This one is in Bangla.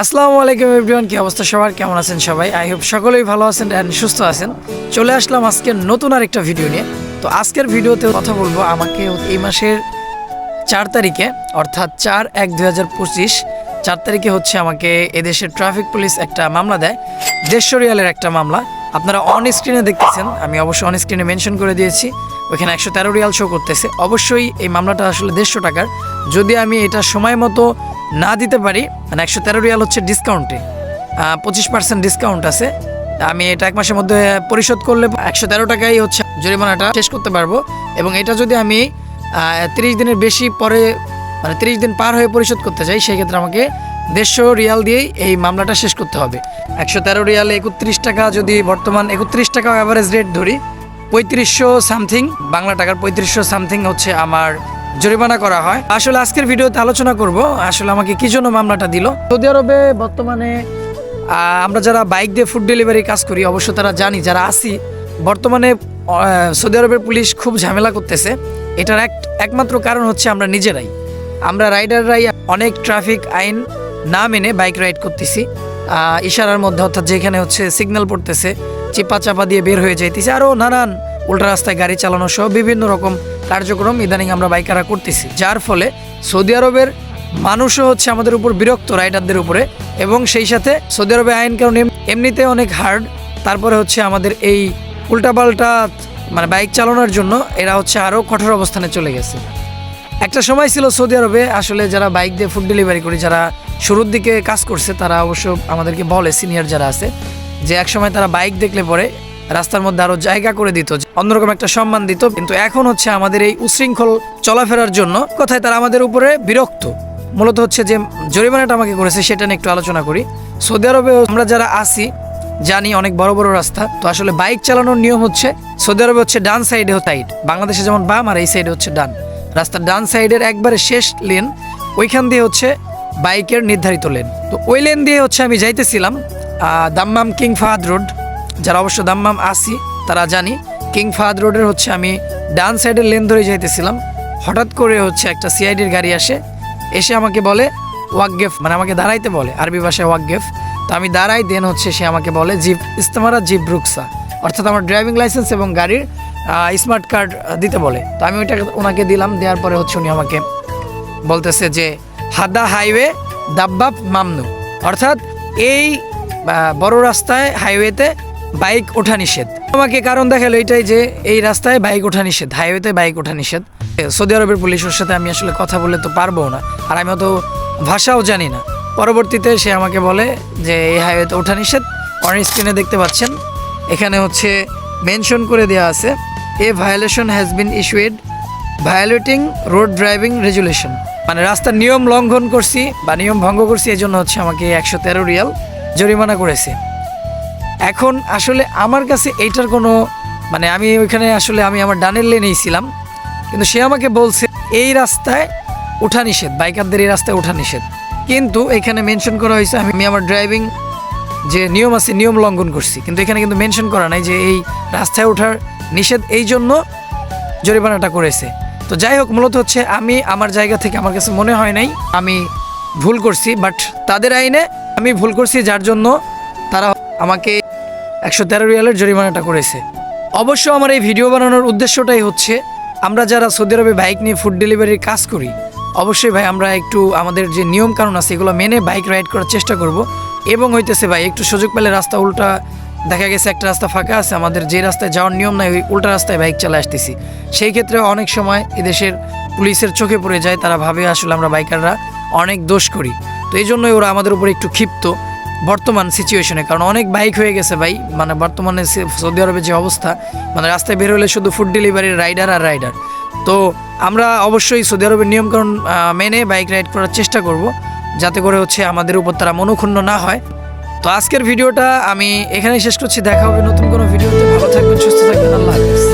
আসসালামু আলাইকুম এভরিওয়ান, কি অবস্থা সবার? কেমন আছেন সবাই? আই হোপ সকলেই ভালো আছেন অ্যান্ড সুস্থ আছেন। চলে আসলাম আজকে নতুন আরেকটা ভিডিও নিয়ে। তো আজকের ভিডিওতে কথা বলব আমাকে এই মাসের চার তারিখে, অর্থাৎ চার এক দুই হাজার পঁচিশ, চার তারিখে হচ্ছে আমাকে এদেশের ট্রাফিক পুলিশ একটা মামলা দেয়। দেড়শো রিয়ালের একটা মামলা। আপনারা অন স্ক্রিনে দেখতেছেন, আমি অবশ্যই অন স্ক্রিনে মেনশন করে দিয়েছি। ওইখানে একশো তেরো রিয়াল শো করতেছে। অবশ্যই এই মামলাটা আসলে দেড়শো টাকার। যদি আমি এটা সময় মতো না দিতে পারি মানে একশো তেরো রিয়াল হচ্ছে ডিসকাউন্টে পঁচিশ পার্সেন্ট ডিসকাউন্ট আছে। আমি এটা এক মাসের মধ্যে পরিশোধ করলে একশো তেরো টাকাই হচ্ছে জরিমানাটা শেষ করতে পারব। এবং এটা যদি আমি তিরিশ দিনের বেশি পরে মানে তিরিশ দিন পার হয়ে পরিশোধ করতে চাই, সেই ক্ষেত্রে আমাকে দেড়শো রিয়াল দিয়েই এই মামলাটা শেষ করতে হবে। একশো তেরো রিয়ালে একত্রিশ টাকা যদি বর্তমান একত্রিশ টাকা অ্যাভারেজ রেট ধরি, পঁয়ত্রিশশো সামথিং বাংলা টাকার পঁয়ত্রিশশো সামথিং হচ্ছে আমার জরিমানা করা হয়। আসলে আজকের ভিডিওতে আলোচনা করব, আসলে আমাকে কি জন্য মামলাটা দিল? সৌদি আরবে বর্তমানে আমরা যারা বাইক দিয়ে ফুড ডেলিভারি কাজ করি অবশ্য তারা জানি, যারা আসি বর্তমানে সৌদি আরবের পুলিশ খুব ঝামেলা করতেছে। এটার এক, একমাত্র কারণ হচ্ছে আমরা নিজেরাই। আমরা রাইডাররাই অনেক ট্রাফিক আইন না মেনে বাইক রাইড করতেছি। ইশারার মধ্যে অর্থাৎ যেখানে হচ্ছে সিগন্যাল পড়তেছে চিপা চাপা দিয়ে বের হয়ে যাইতেছে। আরও নানান উল্টা রাস্তায় গাড়ি চালানো সহ বিভিন্ন রকম কার্যক্রম ইদানিং আমরা বাইকাররা করতেছি। যার ফলে সৌদি আরবের মানুষও হচ্ছে আমাদের উপর বিরক্ত, রাইডারদের উপরে। এবং সেই সাথে সৌদি আরবে আইন কারণ এমনিতে অনেক হার্ড তারপরে হচ্ছে আমাদের এই উল্টাপাল্টা মানে বাইক চালানোর জন্য এরা হচ্ছে আরও কঠোর অবস্থানে চলে গেছে। একটা সময় ছিল সৌদি আরবে, আসলে যারা বাইক দিয়ে ফুড ডেলিভারি করি, যারা শুরুর দিকে কাজ করছে, তারা অবশ্য আমাদেরকে বলে সিনিয়র যারা আছে, যে এক সময় তারা বাইক দেখলে পরে রাস্তার মধ্যে আরও জায়গা করে দিত অন্যরকম একটা সম্মান দিত। কিন্তু এখন হচ্ছে আমাদের এই উশৃঙ্খল চলাফেরার জন্য কথায় তারা আমাদের উপরে বিরক্ত। মূলত হচ্ছে যে জরিমানাটা আমাকে করেছে, সেটা নিয়ে একটু আলোচনা করি। সৌদি আরবে আমরা যারা আসি জানি অনেক বড় বড় রাস্তা। তো আসলে বাইক চালানোর নিয়ম হচ্ছে, সৌদি আরবে হচ্ছে ডান সাইডে সাইড বাংলাদেশে যেমন বাম আর এই সাইডে হচ্ছে ডান। রাস্তার ডান সাইডের একবারে শেষ লেন ওইখান দিয়ে হচ্ছে বাইকের নির্ধারিত লেন তো ওই লেন দিয়ে হচ্ছে আমি যাইতেছিলাম দাম্মাম কিং ফাহাদ রোড যারা অবশ্য দাম্মাম আসি তারা জানি কিং ফাহাদ রোডের হচ্ছে আমি ডান সাইডের লেন ধরে যাইতেছিলাম। হঠাৎ করে হচ্ছে একটা সিআইডির গাড়ি আসে, এসে আমাকে বলে, ওয়াকগেফ মানে আমাকে দাঁড়াইতে বলে, আরবি ভাষায় ওয়াকগেফ। তো আমি দাঁড়াই দেন হচ্ছে সে আমাকে বলে জিপ ইস্তেমারা জিপ রুকসা। অর্থাৎ আমার ড্রাইভিং লাইসেন্স এবং গাড়ির স্মার্ট কার্ড দিতে বলে। তো আমি ওইটা ওনাকে দিলাম, দেওয়ার পরে হচ্ছে উনি আমাকে বলতেছে যে, হাদা হাইওয়ে দাব্বাব মামনু। অর্থাৎ এই বড় রাস্তায় হাইওয়েতে বাইক ওঠা নিষেধ। আমাকে কারণ দেখাল এটাই যে এই রাস্তায় বাইক ওঠা নিষেধ হাইওয়েতে বাইক ওঠা নিষেধ। সৌদি আরবের পুলিশের সাথে আমি আসলে কথা বলে তো পারব না, আর আমি অত ভাষাও জানি না। পরবর্তীতে সে আমাকে বলে যে এই হাইওয়েতে ওঠা নিষেধ অন স্ক্রিনে দেখতে পাচ্ছেন। এখানে হচ্ছে মেনশন করে দেওয়া আছে a violation has been issued violating road driving regulation মানে রাস্তার নিয়ম লঙ্ঘন করছি বা নিয়ম ভঙ্গ করছি এই জন্য হচ্ছে আমাকে একশো তেরো রিয়াল জরিমানা করেছে। এখন আসলে আমার কাছে এইটার কোনো মানে আমি ওইখানে আসলে আমি আমার ডানের লেনেই ছিলাম, কিন্তু সে আমাকে বলছে, এই রাস্তায় ওঠা নিষেধ, বাইকারদের এই রাস্তায় ওঠা নিষেধ। কিন্তু এখানে মেনশন করা হয়েছে, আমি আমি আমার ড্রাইভিং যে নিয়ম আছে, নিয়ম লঙ্ঘন করছি, কিন্তু এখানে কিন্তু মেনশন করা নাই যে এই রাস্তায় ওঠার নিষেধ এই জন্য জরিমানাটা করেছে। তো যাই হোক, মূলত হচ্ছে আমি আমার জায়গা থেকে আমার কাছে মনে হয় নাই, আমি ভুল করছি বাট তাদের আইনে আমি ভুল করছি, যার জন্য তারা আমাকে একশো তেরো রিয়ালের জরিমানাটা করেছে। অবশ্য আমার এই ভিডিও বানানোর উদ্দেশ্যটাই হচ্ছে, আমরা যারা সৌদি আরবে বাইক নিয়ে ফুড ডেলিভারির কাজ করি, অবশ্যই ভাই আমরা একটু আমাদের যে নিয়ম কানুন আছে এগুলো মেনে বাইক রাইড করার চেষ্টা করব। এবং হইতেছে ভাই, একটু সুযোগ পেলে রাস্তা উল্টা, দেখা গেছে একটা রাস্তা ফাঁকা আছে, আমাদের যে রাস্তায় যাওয়ার নিয়ম নাই, ওই উল্টা রাস্তায় বাইক চালা আসতেছি। সেই ক্ষেত্রে অনেক সময় এদেশের পুলিশের চোখে পড়ে যায়, তারা ভাবে আসলে আমরা বাইকাররা অনেক দোষ করি। তো এই জন্যই ওরা আমাদের উপর একটু ক্ষিপ্ত। বর্তমান সিচুয়েশনে কারণ অনেক বাইক হয়ে গেছে ভাই। মানে বর্তমানে সৌদি আরবের যে অবস্থা মানে রাস্তায় বের হলে শুধু ফুড ডেলিভারির রাইডার আর রাইডার তো আমরা অবশ্যই সৌদি আরবের নিয়মকানুন মেনে বাইক রাইড করার চেষ্টা করব, যাতে করে হচ্ছে আমাদের উপর তারা মনোক্ষুণ্ণ না হয়। তো আজকের ভিডিওটা আমি এখানেই শেষ করছি। দেখা হবে নতুন কোনো ভিডিওতে ভালো থাকবেন, সুস্থ থাকবেন। আল্লাহ হাফিজ।